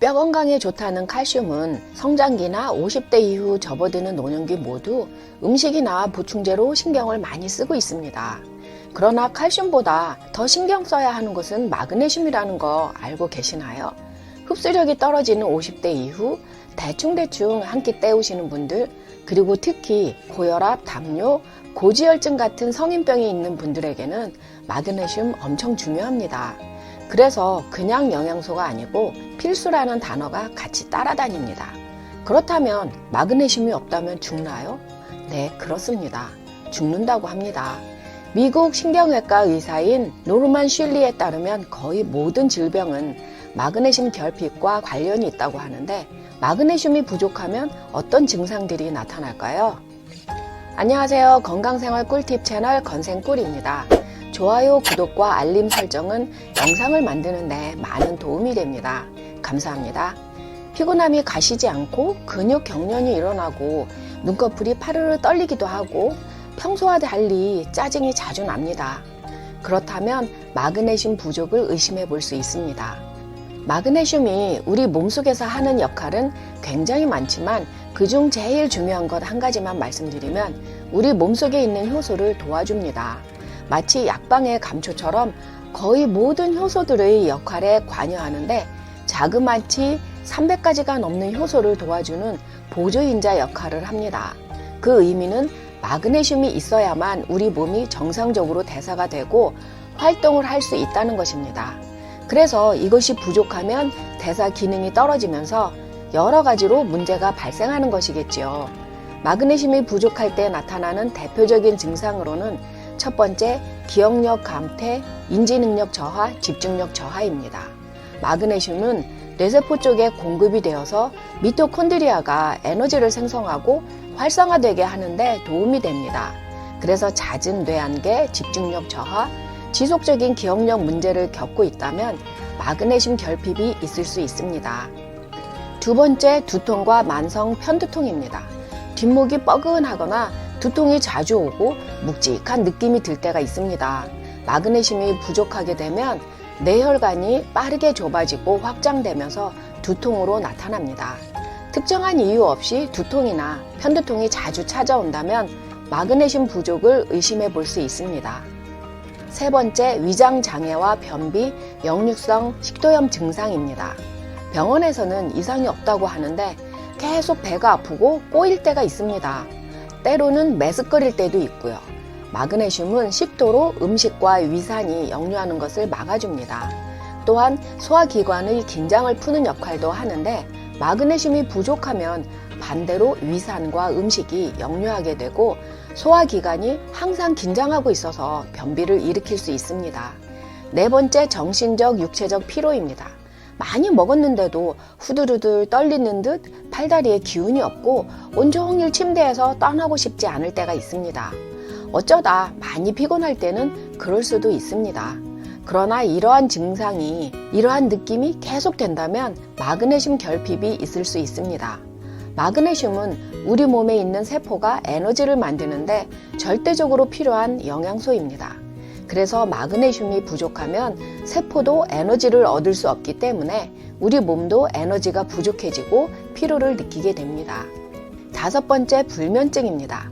뼈 건강에 좋다는 칼슘은 성장기나 50대 이후 접어드는 노년기 모두 음식이나 보충제로 신경을 많이 쓰고 있습니다. 그러나 칼슘보다 더 신경 써야 하는 것은 마그네슘이라는 거 알고 계시나요? 흡수력이 떨어지는 50대 이후 대충대충 한 끼 때우시는 분들, 그리고 특히 고혈압, 담요, 고지혈증 같은 성인병이 있는 분들에게는 마그네슘 엄청 중요합니다. 그래서 그냥 영양소가 아니고 필수라는 단어가 같이 따라다닙니다. 그렇다면 마그네슘이 없다면 죽나요? 네, 그렇습니다. 죽는다고 합니다. 미국 신경외과 의사인 노르만 슐리에 따르면 거의 모든 질병은 마그네슘 결핍과 관련이 있다고 하는데 마그네슘이 부족하면 어떤 증상들이 나타날까요? 안녕하세요. 건강생활 꿀팁 채널 건생꿀입니다. 좋아요, 구독과 알림 설정은 영상을 만드는 데 많은 도움이 됩니다. 감사합니다. 피곤함이 가시지 않고 근육 경련이 일어나고 눈꺼풀이 파르르 떨리기도 하고 평소와 달리 짜증이 자주 납니다. 그렇다면 마그네슘 부족을 의심해 볼 수 있습니다. 마그네슘이 우리 몸속에서 하는 역할은 굉장히 많지만 그중 제일 중요한 것 한 가지만 말씀드리면 우리 몸속에 있는 효소를 도와줍니다. 마치 약방의 감초처럼 거의 모든 효소들의 역할에 관여하는데 자그마치 300가지가 넘는 효소를 도와주는 보조인자 역할을 합니다. 그 의미는 마그네슘이 있어야만 우리 몸이 정상적으로 대사가 되고 활동을 할 수 있다는 것입니다. 그래서 이것이 부족하면 대사 기능이 떨어지면서 여러 가지로 문제가 발생하는 것이겠지요. 마그네슘이 부족할 때 나타나는 대표적인 증상으로는 첫 번째, 기억력 감퇴, 인지능력 저하, 집중력 저하입니다. 마그네슘은 뇌세포 쪽에 공급이 되어서 미토콘드리아가 에너지를 생성하고 활성화되게 하는데 도움이 됩니다. 그래서 잦은 뇌안개, 집중력 저하, 지속적인 기억력 문제를 겪고 있다면 마그네슘 결핍이 있을 수 있습니다. 두 번째, 두통과 만성 편두통입니다. 뒷목이 뻐근하거나 두통이 자주 오고 묵직한 느낌이 들 때가 있습니다. 마그네슘이 부족하게 되면 뇌혈관이 빠르게 좁아지고 확장되면서 두통으로 나타납니다. 특정한 이유 없이 두통이나 편두통이 자주 찾아온다면 마그네슘 부족을 의심해 볼 수 있습니다. 세 번째, 위장 장애와 변비, 역류성 식도염 증상입니다. 병원에서는 이상이 없다고 하는데 계속 배가 아프고 꼬일 때가 있습니다. 때로는 메스꺼릴 때도 있고요. 마그네슘은 식도로 음식과 위산이 역류하는 것을 막아줍니다. 또한 소화기관의 긴장을 푸는 역할도 하는데 마그네슘이 부족하면 반대로 위산과 음식이 역류하게 되고 소화기관이 항상 긴장하고 있어서 변비를 일으킬 수 있습니다. 네 번째 정신적 육체적 피로입니다. 많이 먹었는데도 후들후들 떨리는 듯 팔다리에 기운이 없고 온종일 침대에서 떠나고 싶지 않을 때가 있습니다. 어쩌다 많이 피곤할 때는 그럴 수도 있습니다. 그러나 이러한 증상이, 이러한 느낌이 계속된다면 마그네슘 결핍이 있을 수 있습니다. 마그네슘은 우리 몸에 있는 세포가 에너지를 만드는데 절대적으로 필요한 영양소입니다. 그래서 마그네슘이 부족하면 세포도 에너지를 얻을 수 없기 때문에 우리 몸도 에너지가 부족해지고 피로를 느끼게 됩니다. 다섯 번째 불면증입니다.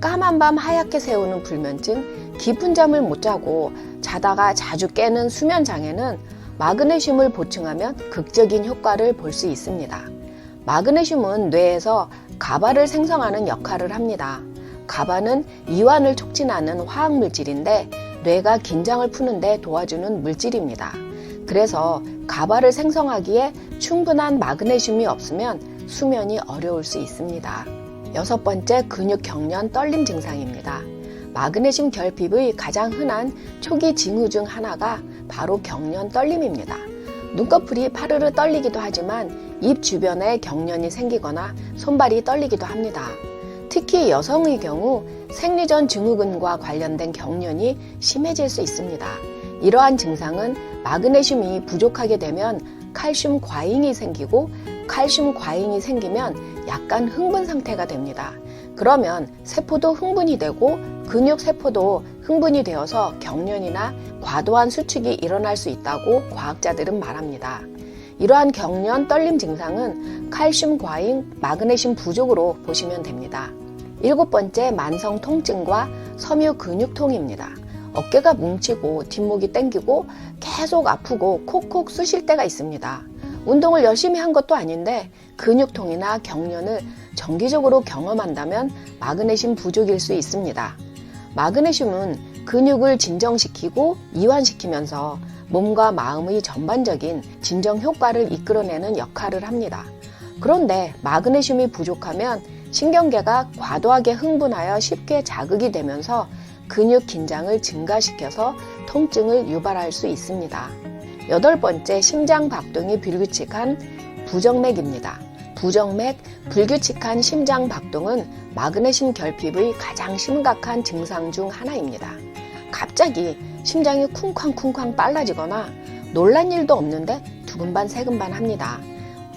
까만 밤 하얗게 새우는 불면증, 깊은 잠을 못 자고 자다가 자주 깨는 수면 장애는 마그네슘을 보충하면 극적인 효과를 볼 수 있습니다. 마그네슘은 뇌에서 가바를 생성하는 역할을 합니다. 가바는 이완을 촉진하는 화학 물질인데 뇌가 긴장을 푸는데 도와주는 물질입니다. 그래서 가바를 생성하기에 충분한 마그네슘이 없으면 수면이 어려울 수 있습니다. 여섯 번째 근육 경련 떨림 증상입니다. 마그네슘 결핍의 가장 흔한 초기 징후 중 하나가 바로 경련 떨림입니다. 눈꺼풀이 파르르 떨리기도 하지만 입 주변에 경련이 생기거나 손발이 떨리기도 합니다. 특히 여성의 경우 생리전 증후군과 관련된 경련이 심해질 수 있습니다. 이러한 증상은 마그네슘이 부족하게 되면 칼슘 과잉이 생기고 칼슘 과잉이 생기면 약간 흥분 상태가 됩니다. 그러면 세포도 흥분이 되고 근육 세포도 흥분이 되어서 경련이나 과도한 수축이 일어날 수 있다고 과학자들은 말합니다. 이러한 경련, 떨림 증상은 칼슘 과잉, 마그네슘 부족으로 보시면 됩니다. 일곱 번째 만성 통증과 섬유 근육통입니다. 어깨가 뭉치고 뒷목이 땡기고 계속 아프고 콕콕 쑤실 때가 있습니다. 운동을 열심히 한 것도 아닌데 근육통이나 경련을 정기적으로 경험한다면 마그네슘 부족일 수 있습니다. 마그네슘은 근육을 진정시키고 이완시키면서 몸과 마음의 전반적인 진정 효과를 이끌어내는 역할을 합니다. 그런데 마그네슘이 부족하면 신경계가 과도하게 흥분하여 쉽게 자극이 되면서 근육 긴장을 증가시켜서 통증을 유발할 수 있습니다. 여덟 번째 심장 박동이 불규칙한 부정맥입니다. 부정맥, 불규칙한 심장 박동은 마그네슘 결핍의 가장 심각한 증상 중 하나입니다. 갑자기 심장이 쿵쾅쿵쾅 빨라지거나 놀란 일도 없는데 두근반 세근반 합니다.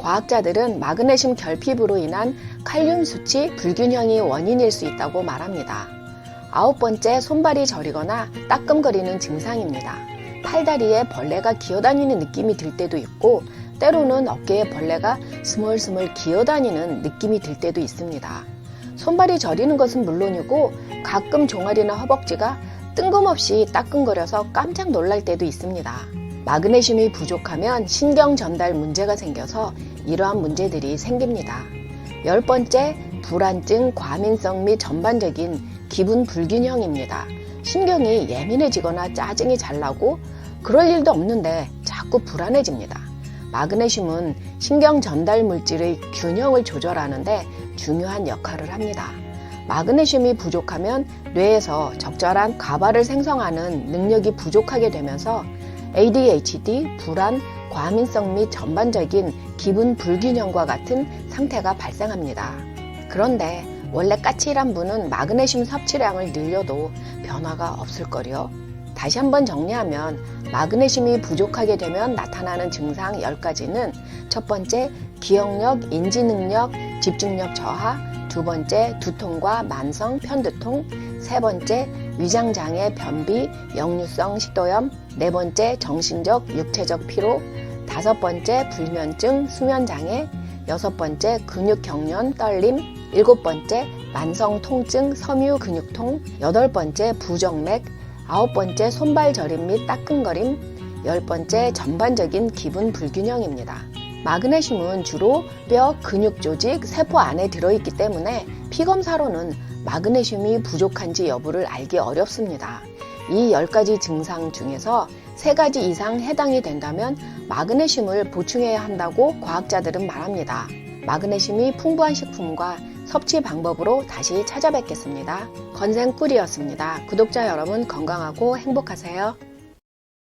과학자들은 마그네슘 결핍으로 인한 칼륨 수치 불균형이 원인일 수 있다고 말합니다. 아홉 번째 손발이 저리거나 따끔거리는 증상입니다. 팔다리에 벌레가 기어다니는 느낌이 들 때도 있고 때로는 어깨에 벌레가 스물스물 기어다니는 느낌이 들 때도 있습니다. 손발이 저리는 것은 물론이고 가끔 종아리나 허벅지가 뜬금없이 따끔거려서 깜짝 놀랄 때도 있습니다. 마그네슘이 부족하면 신경 전달 문제가 생겨서 이러한 문제들이 생깁니다. 열 번째, 불안증, 과민성 및 전반적인 기분 불균형입니다. 신경이 예민해지거나 짜증이 잘 나고 그럴 일도 없는데 자꾸 불안해집니다. 마그네슘은 신경 전달 물질의 균형을 조절하는데 중요한 역할을 합니다. 마그네슘이 부족하면 뇌에서 적절한 가발을 생성하는 능력이 부족하게 되면서 ADHD, 불안, 과민성 및 전반적인 기분 불균형과 같은 상태가 발생합니다. 그런데 원래 까칠한 분은 마그네슘 섭취량을 늘려도 변화가 없을 거요. 다시 한번 정리하면 마그네슘이 부족하게 되면 나타나는 증상 10가지는 첫 번째 기억력, 인지 능력, 집중력 저하, 두 번째 두통과 만성 편두통, 세 번째 위장 장애, 변비, 역류성 식도염, 네 번째 정신적, 육체적 피로, 다섯 번째 불면증, 수면 장애, 여섯 번째 근육 경련, 떨림, 일곱 번째 만성 통증, 섬유 근육통, 여덟 번째 부정맥, 아홉 번째 손발 저림 및 따끔거림, 열 번째 전반적인 기분 불균형입니다. 마그네슘은 주로 뼈, 근육 조직, 세포 안에 들어있기 때문에 피검사로는 마그네슘이 부족한지 여부를 알기 어렵습니다. 이 10가지 증상 중에서 3가지 이상 해당이 된다면 마그네슘을 보충해야 한다고 과학자들은 말합니다. 마그네슘이 풍부한 식품과 섭취 방법으로 다시 찾아뵙겠습니다. 건생 꿀이었습니다. 구독자 여러분 건강하고 행복하세요.